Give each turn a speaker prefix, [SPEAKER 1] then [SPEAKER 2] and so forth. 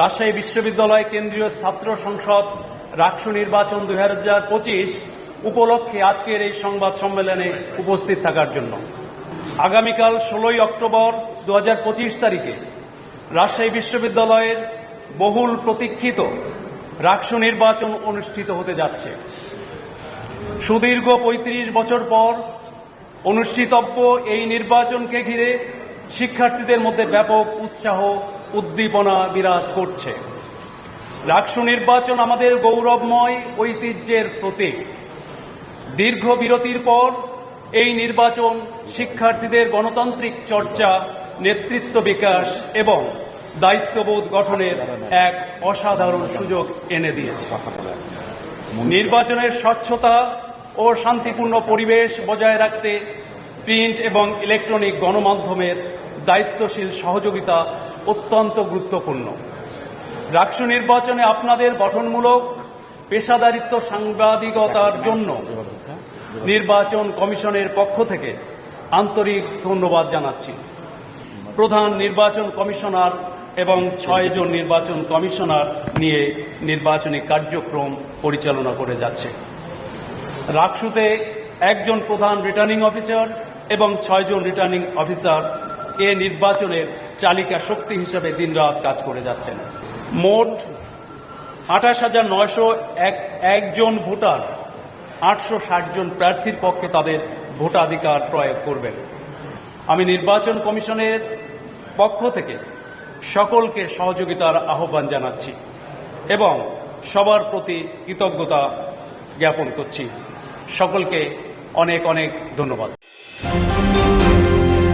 [SPEAKER 1] রাজশাহী বিশ্ববিদ্যালয় কেন্দ্রীয় ছাত্র সংসদ রাকসু নির্বাচন দুই হাজার পঁচিশ উপলক্ষে আজকের এই সংবাদ সম্মেলনে উপস্থিত থাকার জন্য। আগামীকাল ষোলোই অক্টোবর দু হাজার পঁচিশ তারিখে রাজশাহী বিশ্ববিদ্যালয়ের বহুল প্রতীক্ষিত রাকসু নির্বাচন অনুষ্ঠিত হতে যাচ্ছে। সুদীর্ঘ ৩৫ বছর পর অনুষ্ঠিতব্য এই নির্বাচনকে ঘিরে শিক্ষার্থীদের মধ্যে ব্যাপক উৎসাহ উদ্দীপনা বিরাজ করছে। রাকসু নির্বাচন আমাদের গৌরবময় ঐতিহ্যের প্রতীক। দীর্ঘ বিরতির পর এই নির্বাচন শিক্ষার্থীদের গণতান্ত্রিক চর্চা, নেতৃত্ব বিকাশ এবং দায়িত্ববোধ গঠনের এক অসাধারণ সুযোগ এনে দিয়েছে। নির্বাচনের স্বচ্ছতা ও শান্তিপূর্ণ পরিবেশ বজায় রাখতে প্রিন্ট এবং ইলেকট্রনিক গণমাধ্যমের দায়িত্বশীল সহযোগিতা অত্যন্ত গুরুত্বপূর্ণ। রাকসু নির্বাচনে আপনাদের গঠনমূলক পেশাদারিত্ব সাংবাদিকতার জন্য নির্বাচন কমিশনের পক্ষ থেকে আন্তরিক ধন্যবাদ জানাচ্ছি। প্রধান নির্বাচন কমিশনার এবং ছয়জন নির্বাচন কমিশনার নিয়ে নির্বাচনী কার্যক্রম পরিচালনা করে যাচ্ছে। রাকসুতে একজন প্রধান রিটার্নিং অফিসার এবং ছয়জন রিটার্নিং অফিসার এ নির্বাচনের চালিকা শক্তি হিসেবে দিনরাত কাজ করে যাচ্ছেন। মোট আঠাশ হাজার নয়শো এক একজন ভোটার, আটশো ষাট জন প্রার্থীর পক্ষে তাদের ভোটাধিকার প্রয়োগ করবেন। আমি নির্বাচন কমিশনের পক্ষ থেকে সকলকে সহযোগিতার আহ্বান জানাচ্ছি এবং সবার প্রতি কৃতজ্ঞতা জ্ঞাপন করছি। সকলকে অনেক অনেক ধন্যবাদ।